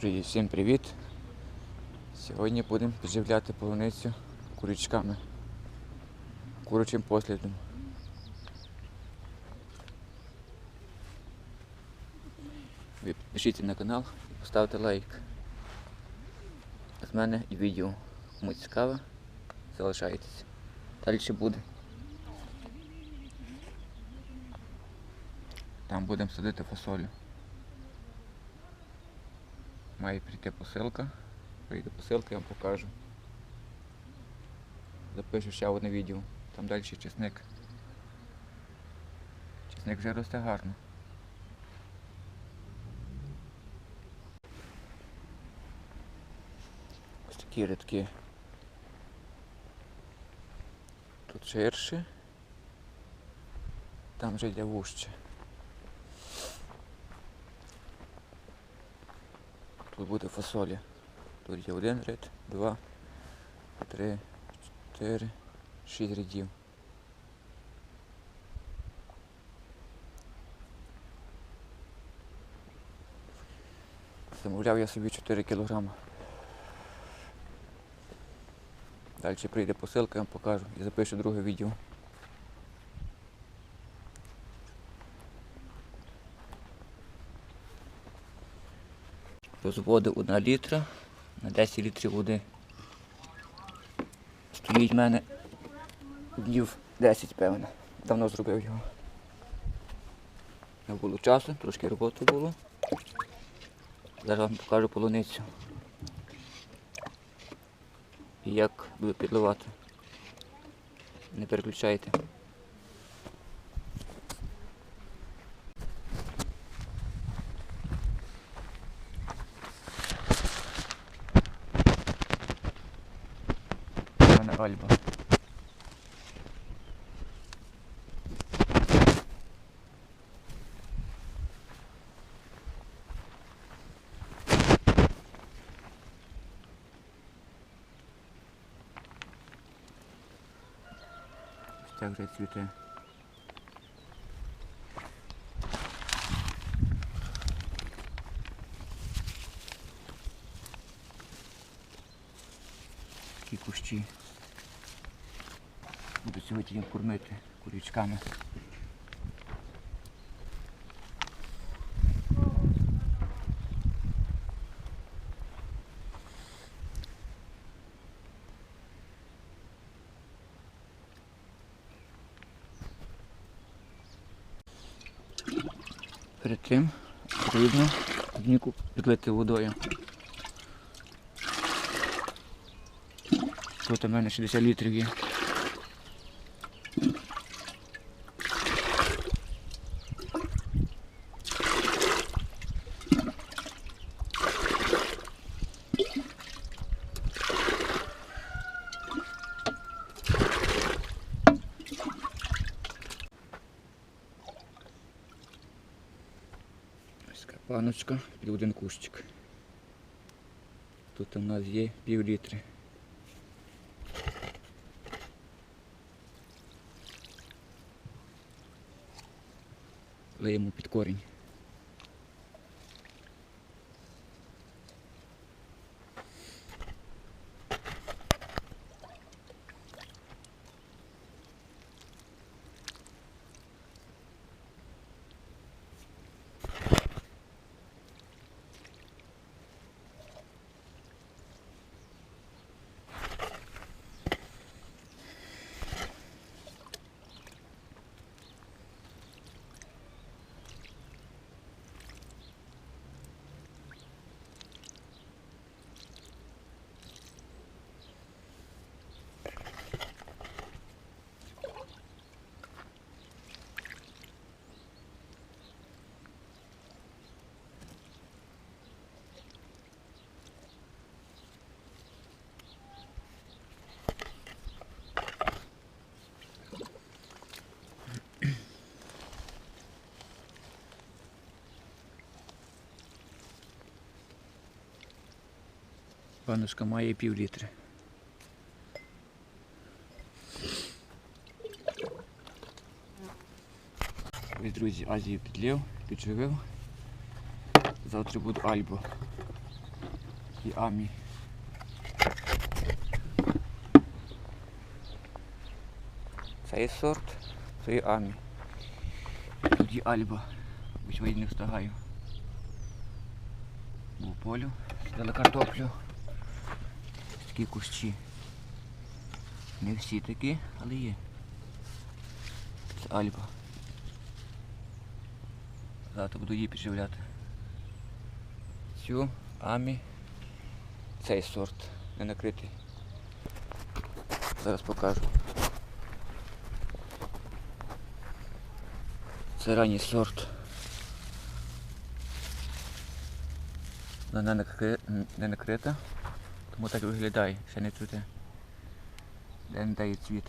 Друзі, всім привіт! Сьогодні будемо підживляти полуницю курячками, курячим послідом. Підпишіться на канал і поставте лайк. З мене і відео. Кому цікаво, залишайтеся. Далі буде. Там будемо садити фасолю. Має прийти посилка. Прийде посилка, я вам покажу. Запишу ще одне відео. Там далі чесник. Чесник вже росте гарно. Ось такі рядки. Тут ширше. Там вже йде вужче. Тут буде фасоля. Тут є один ряд, два, три, чотири, шість рядів. Замовляв я собі 4 кілограма. Далі прийде посилка, я вам покажу і запишу друге відео. Розводив 1 літра на 10 літрів води. Стоїть в мене днів 10, певно. Давно зробив його. Не було часу, трошки роботи було. Зараз вам покажу полуницю. І як буду підливати. Не переключайте. У мене Альба. Ось так вже цвіте. Такі кущі. Буду сьогодні їм кормити курячками. Перед тим потрібно дніку підлити водою. Тут у мене 60 літрів є. Ось така паночка під один кущик. Тут у нас є пів літри. Леємо під корінь. Панушка має пів літри. Ось, друзі, Азію підлив, підживив. Завтра буду Альбу І Амі. Це є сорт, це є Амі. Є Альба. Хоч я не встигаю. Був полю, сиділи картоплю. Такі кущі. Не всі такі, але є. Це Альба. Завтра буду її підживляти. Цю Амі. Цей сорт не накритий. Зараз покажу. Це ранній сорт. Вона не накрита, тому так виглядає, ще не чути. Де не дає цвіт.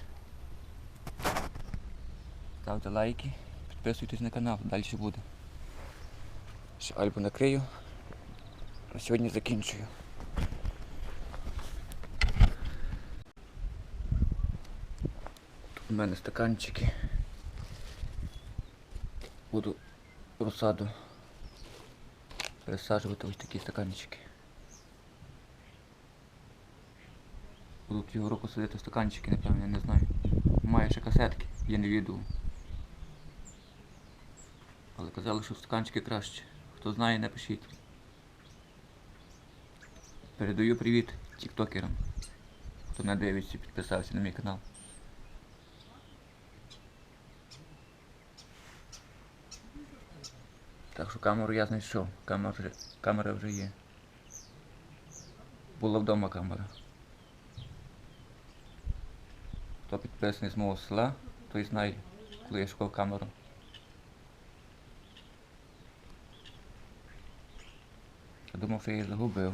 Ставте лайки, підписуйтесь на канал, далі буде. Ще альбу накрию. А сьогодні закінчую. Тут у мене стаканчики. Буду розсаду пересаджувати ось такі стаканчики. Буду цього року садити стаканчики, напевно, я не знаю. Маю ще касетки, я не відео. Але казали, що стаканчики краще. Хто знає, напишіть. Передаю привіт тіктокерам. Хто не дивиться, підписався на мій канал. Так що камеру я знайшов. Камера камера вже є. Була вдома камера. Хто підписаний з мого села, той знає, коли я шукав камеру. Я думав, що я її загубив.